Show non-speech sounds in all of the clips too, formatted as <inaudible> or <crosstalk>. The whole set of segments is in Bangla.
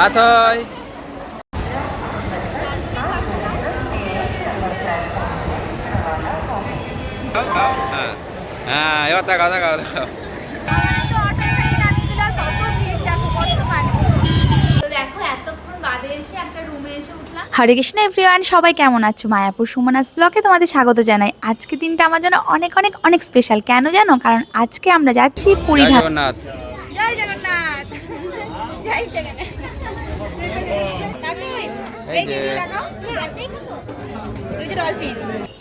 তাতই হ্যাঁ। হ্যাঁ এবার তাকাও তাকাও তাকাও দেখো এতক্ষণ বাদে এসে একটা রুমে এসে উঠলাম হরে কৃষ্ণ এভরিওয়ান সবাই কেমন আছো? মায়াপুর সুমনাস ব্লকে তোমাদের স্বাগত জানাই। আজকে দিনটা আমার জন্য অনেক অনেক অনেক স্পেশাল কেন জানো? কারণ আজকে আমরা যাচ্ছি পুরী ধাম জগন্নাথ। জয় জগন্নাথ। জয় জগন্নাথ। এই যে এই লাগাও এই যে ডলফিন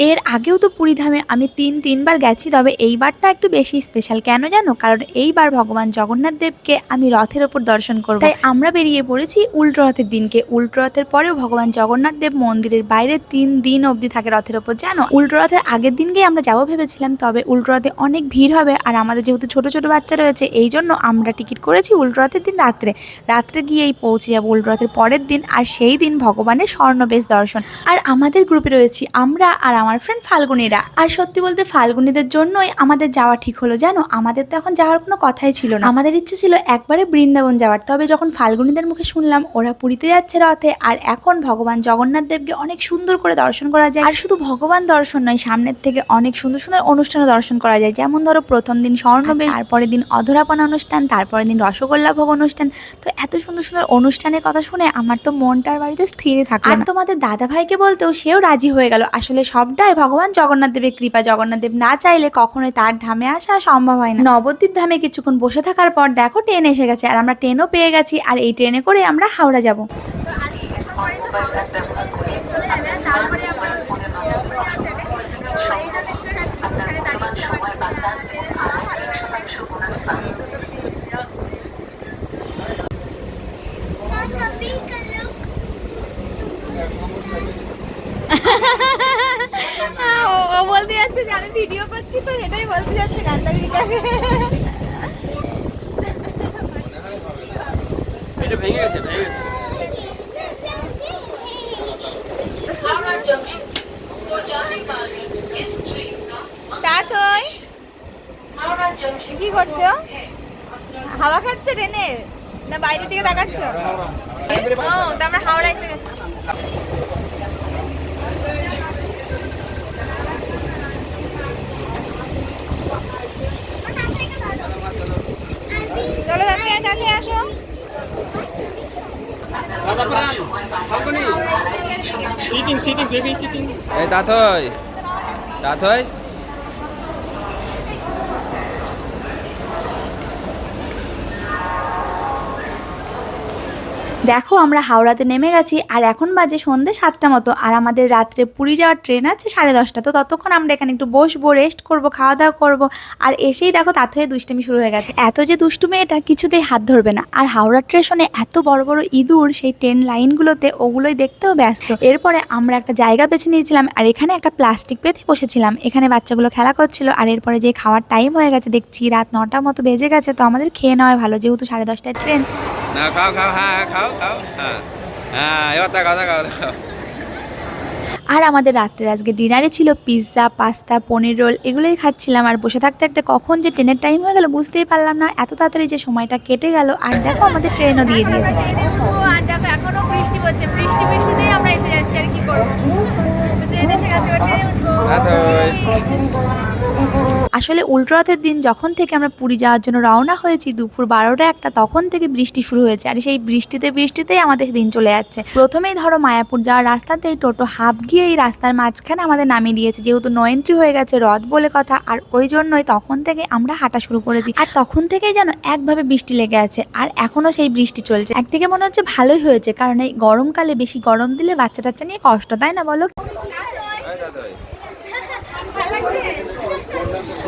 এর আগেও তো পুরীধামে আমি তিন, তিনবার গেছি, তবে এইবারটা একটু বেশি স্পেশাল কেন জানো? কারণ এইবার ভগবান জগন্নাথ দেবকে আমি রথের ওপর দর্শন করব। তাই আমরা বেরিয়ে পড়েছি উল্টো রথের দিনকে। উল্টো রথের পরেও ভগবান জগন্নাথ দেব মন্দিরের বাইরে তিন দিন অবধি থাকে রথের ওপর। জানো? উল্টো রথের আগের দিনকেই আমরা যাব ভেবেছিলাম, তবে উল্টো রথে অনেক ভিড় হবে। আর আমাদের যেহেতু ছোট ছোট বাচ্চা রয়েছে এই জন্য আমরা টিকিট করেছি উল্টো রথের দিন রাত্রে। রাত্রে গিয়েই পৌঁছে যাব উল্টো রথের পরের দিন, আর সেই দিন ভগবানের স্বর্ণবেশ দর্শন। আর আমাদের গ্রুপে রয়েছি আমরা আর আমার ফ্রেন্ড ফাল্গুনিরা। আর সত্যি বলতে ফাল্গুনিদের জন্যই আমাদের যাওয়া ঠিক হলো জানো? আমাদের তো এখন যাওয়ার কোনো কথাই ছিল না। আমাদের ইচ্ছে ছিল একবারে বৃন্দাবন যাওয়ার তবে যখন ফাল্গুনিদের মুখে শুনলাম ওরা পুরীতে যাচ্ছে রথে আর এখন ভগবান জগন্নাথ দেবকে অনেক সুন্দর করে দর্শন করা যায়। আর শুধু ভগবান দর্শন নয় সামনের থেকে অনেক সুন্দর সুন্দর অনুষ্ঠানও দর্শন করা যায়। যেমন ধরো প্রথম দিন স্বর্ণবেশ তারপরের দিন অধরাপনা অনুষ্ঠান তারপরের দিন রসগোল্লা ভোগ অনুষ্ঠান। তো এত সুন্দর সুন্দর অনুষ্ঠানের কথা শুনে আমার তো মনটার বাড়িতে স্থিরই থাকে আর তোমাদের দাদা ভাইকে বলতেও সেও রাজি হয়ে গেল। আসলে সবটাই ভগবান জগন্নাথ দেবের কৃপা। জগন্নাথ দেব না চাইলে কখনোই তার ধামে আসা সম্ভব হয় না। নবদ্বীপ ধামে কিছুক্ষণ বসে থাকার পর দেখো ট্রেন এসে গেছে। আর আমরা ট্রেনও পেয়ে গেছি। আর এই ট্রেনে করে আমরা হাওড়া যাব তারপরে আমরা সময় বাঁচাতে ও ও বলতে যাচ্ছে যে আমি ভিডিও করছি তো এটাই বলতে যাচ্ছে গান্ধারীটাকে এটা ভেঙে গেছে ভেঙে গেছে। কি করছ? হাওয়া খাচ্ছে ট্রেনে? না বাইরের দিকে তাকাচ্ছ ও তো আমরা হাওড়া এসে গেছি। চলো তাকে তাকে আসো। সিটিং সিটিং বেবি সিটিং এই তাতই তাতই দেখো আমরা হাওড়াতে নেমে গেছি আর এখন বাজে সন্ধ্যে সাতটা মতো। আর আমাদের রাত্রে পুরী যাওয়ার ট্রেন আছে সাড়ে দশটা। তো ততক্ষণ আমরা এখানে একটু বসবো রেস্ট করব খাওয়া দাওয়া করব। আর এসেই দেখো তার হয়ে দুষ্টুমি শুরু হয়ে গেছে। এত যে দুষ্টু এটা কিছুতেই হাত ধরবে না। আর হাওড়া স্টেশনে এত বড় বড় ইঁদুর সেই ট্রেন লাইনগুলোতে ওগুলোই দেখতেও ব্যস্ত। এরপরে আমরা একটা জায়গা বেছে নিয়েছিলাম আর এখানে একটা প্লাস্টিক পেতে বসেছিলাম। এখানে বাচ্চাগুলো খেলা করছিল আর এরপরে যে খাওয়ার টাইম হয়ে গেছে দেখছি রাত নটার মতো বেজে গেছে। তো আমাদের খেয়ে নেওয়া ভালো। যেহেতু সাড়ে দশটায় ট্রেন না খাও খাও হ্যাঁ হ্যাঁ খাও খাও। হ্যাঁ হ্যাঁ এবার তাকাও তাকাও তাকাও আর আমাদের রাত্রে আজকে ডিনারে ছিল পিৎজা পাস্তা পনির রোল এগুলোই খাচ্ছিলাম। আর বসে থাকতে থাকতে কখন যে ট্রেনের টাইম হয়ে গেল বুঝতেই পারলাম না এত তাড়াতাড়ি যে সময়টা কেটে গেল। আর দেখো আমাদের ট্রেনও দিয়ে দিয়েছে। আর দেখো এখনও বৃষ্টি পড়ছে। বৃষ্টি বৃষ্টিতেই আমরা এসে যাচ্ছি আর কি করব ট্রেন এসে গেছে এবার ট্রেনে উঠবো তাতই আসলে উল্টো রথের দিন যখন থেকে আমরা পুরী যাওয়ার জন্য রওনা হয়েছি, দুপুর বারোটা একটা, তখন থেকে বৃষ্টি শুরু হয়েছে। আর সেই বৃষ্টিতে বৃষ্টিতেই আমাদের দিন চলে যাচ্ছে। প্রথমেই ধরো মায়াপুর যাওয়ার রাস্তাতেই টোটো হাফ গিয়ে এই রাস্তার মাঝখানে আমাদের নামিয়ে দিয়েছে। যেহেতু নো এন্ট্রি হয়ে গেছে রথ বলে কথা, আর ওই জন্যই তখন থেকে আমরা হাঁটা শুরু করেছি। আর তখন থেকেই যেন একভাবে বৃষ্টি লেগে আছে, আর এখনও সেই বৃষ্টি চলছে। একদিকে মনে হচ্ছে ভালোই হয়েছে, কারণ এই গরমকালে বেশি গরম দিলে বাচ্চা টাচ্চা নিয়ে কষ্ট, তাই না বলো এই তাতই ভালো লাগছে আমাদের একটা গাড়িটা নাই নিচে একটা সিট হয়েছে আর এর উপরে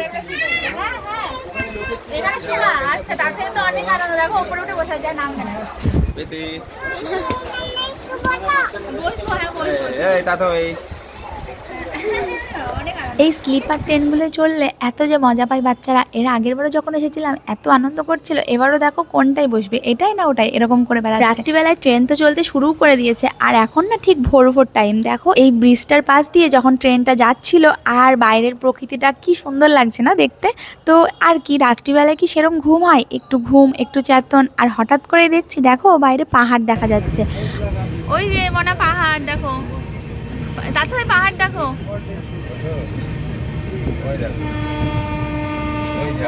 একটা সিট হয়েছে হ্যাঁ হ্যাঁ। শোনা আচ্ছা তাতে তো অনেক আনন্দ দেখো উপরে উঠে বসে যায় নাম কেন বসবো হ্যাঁ বসবো। এই। <laughs> এই স্লিপার ট্রেনগুলো চললে এত যে মজা পায় বাচ্চারা। এর আগের বারও যখন এসেছিলাম, এত আনন্দ করছিল। এবারও দেখো কোনটাই বসবে? এটাই না ওটাই? এরকম করে বেড়াচ্ছে। রাত্রিবেলায় ট্রেন তো চলতে শুরু করে দিয়েছে। আর এখন না ঠিক ভোর ভোর টাইম দেখো এই ব্রিজটার পাশ দিয়ে যখন ট্রেনটা যাচ্ছিল, আর বাইরের প্রকৃতিটা কি সুন্দর লাগছে না দেখতে? তো আর কি, রাত্রিবেলায় কি সেরম ঘুম হয়? একটু ঘুম, একটু চেতন। আর হঠাৎ করে দেখছি, দেখো বাইরে পাহাড় দেখা যাচ্ছে। ওই যে মনে পাহাড়, দেখো। ওই পাহাড় দেখো।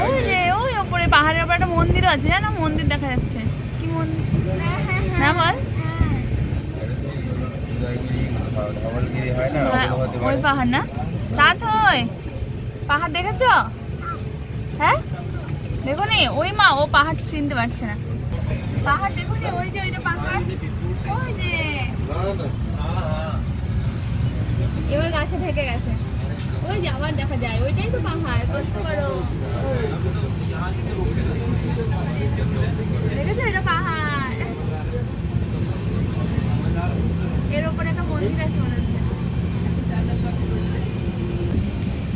ওই যে ওই ওপরে পাহাড়ের উপর একটা মন্দির আছে জানো? মন্দির দেখা যাচ্ছে। কি মন্দির? না বল। হ্যাঁ, ওই পাহাড় না? পাহাড় দেখেছ? হ্যাঁ? দেখো নি ওই মা ও পাহাড় চিনতে পারছে না। পাহাড় দেখো নি ওই যে ওই যে পাহাড়। ওই যে। এবার গাছে ঢেকে গেছে। ওই যে আবার দেখা যায়, ওইটাই তো পাহাড় করতে পারো দেখেছ? এটা পাহাড়। এর উপরে একটা মন্দির আছে মনে হচ্ছে।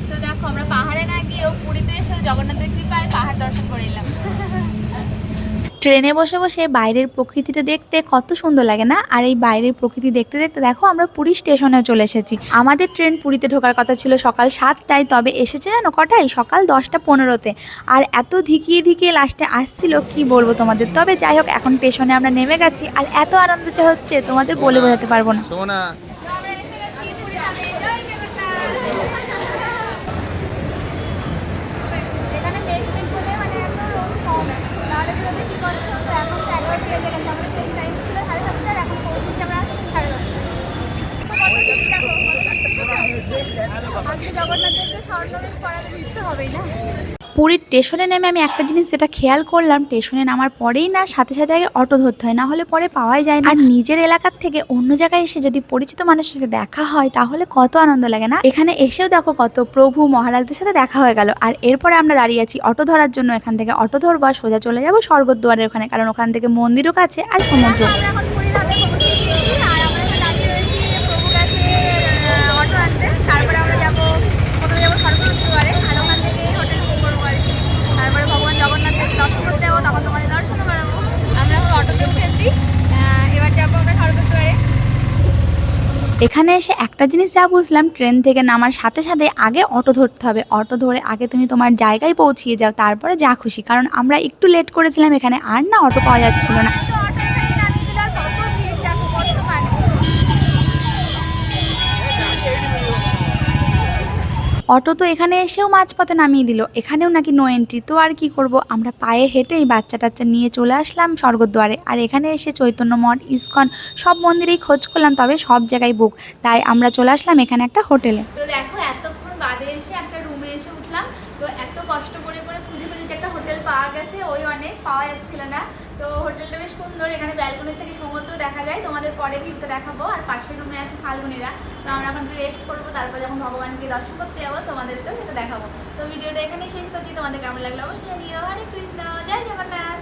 তো দেখো, আমরা পাহাড়ে না গিয়েও পুরীতে এসে জগন্নাথের কৃপায় পাহাড় দর্শন করে এলাম। ট্রেনে বসে বসে বাইরের প্রকৃতিটা দেখতে কত সুন্দর লাগে না? আর এই বাইরের প্রকৃতি দেখতে দেখতে দেখো, আমরা পুরী স্টেশনেও চলে এসেছি। আমাদের ট্রেন পুরীতে ঢোকার কথা ছিল সকাল সাতটায়, তবে এসেছে জানো কটায়? সকাল দশটা পনেরোতে। আর এত ধিকিয়ে ধিকিয়ে লাস্টে আসছিল, কি বলব তোমাদের? তবে যাই হোক, এখন স্টেশনে আমরা নেমে গেছি। আর এত আনন্দ যে হচ্ছে, তোমাদের বলে বোঝাতে পারব না সোনা আমরা এসে গেছি পুরী ধামে। জয় জগন্নাথ। এখানে মেঘ মেঘ বলে মানে এত রোদ কম এখন। রোদে কি কষ্ট হতো, এখন তো এগারোটা গেছে। আমাদের ট্রেন টাইম ছিল সাড়ে সাতটার, এখন পৌঁছেছি আমরা সাড়ে। তো দেখেছ? আজকে জগন্নাথ দেবকে স্বর্ণবেশ করাতে ভিড় তো হবেই না পুরীর স্টেশনে নেমে আমি একটা জিনিস যেটা খেয়াল করলাম, স্টেশনে নামার পরেই না সাথে সাথে আগে অটো ধরতে হয়, না হলে পরে পাওয়াই যায় না। আর নিজের এলাকার থেকে অন্য জায়গায় এসে যদি পরিচিত মানুষের সাথে দেখা হয়, তাহলে কত আনন্দ লাগে না? এখানে এসেও দেখো কত প্রভু মহারাজদের সাথে দেখা হয়ে গেল। আর এরপরে আমরা দাঁড়িয়ে আছি অটো ধরার জন্য। এখান থেকে অটো ধরবো সোজা চলে যাব স্বর্গদ্বারের ওখানে, কারণ ওখান থেকে মন্দিরও কাছে আর সমুদ্র দেখো, আমরা এখন পুরী ধামে পৌঁছে গিয়েছি আর আমরা এখন দাঁড়িয়ে রয়েছি প্রভু কাছে অটো আনতে তারপরে আমরা যাব প্রথমে যাব সর্বদ্বারে আর ওখান থেকে হোটেল বুক করব আর কি তারপরে ভগবান জগন্নাথকে দর্শন করতে যাব তখন তোমাদের দর্শনও করাবো আমরা এখন অটোতে উঠেছি আহ, এবার যাব আমরা স্বর্গদ্বারে এখানে এসে একটা জিনিস যা বুঝলাম, ট্রেন থেকে নামার সাথে সাথে আগে অটো ধরতে হবে। অটো ধরে আগে তুমি তোমার জায়গায় পৌঁছিয়ে যাও, তারপরে যা খুশি। কারণ আমরা একটু লেট করেছিলাম এখানে, আর না অটো পাওয়া যাচ্ছিল না তো অটো এখানে নামিয়ে দিল আর কত ভিড় দেখো কত মানুষ অটো তো এখানে এসেও মাঝপথে নামিয়ে দিল। এখানেও নাকি নো এন্ট্রি তো আর কি করব? আমরা পায়ে হেঁটেই বাচ্চা টাচ্চা নিয়ে চলে আসলাম স্বর্গদ্বারে। আর এখানে এসে চৈতন্য মঠ, ইস্কন সব মন্দিরেই খোঁজ করলাম, তবে সব জায়গায় বুক। তাই আমরা চলে আসলাম এখানে একটা হোটেলে। তো দেখো, এতক্ষণ বাদে এসে একটা রুমে এসে উঠলাম। তো এত কষ্ট করে করে খুঁজে খুঁজে একটা হোটেল পাওয়া গেছে, ওই অনেক পাওয়া যাচ্ছিল না। তো হোটেলটা বেশ সুন্দর, এখানে ব্যালকনির থেকে সমুদ্র দেখা যায়। তোমাদের পরে ভিউটা দেখাবো। আর পাশের রুমে আছে ফাল্গুনিরা। তো আমরা এখন রেস্ট করব, তারপর যখন ভগবানকে দর্শন করতে যাব, তোমাদেরকেও সেটা দেখাবো। তো ভিডিওটা এখানেই শেষ করছি। তোমাদের কেমন লাগল অবশ্যই জানিও। হরে কৃষ্ণ। জয় জগন্নাথ।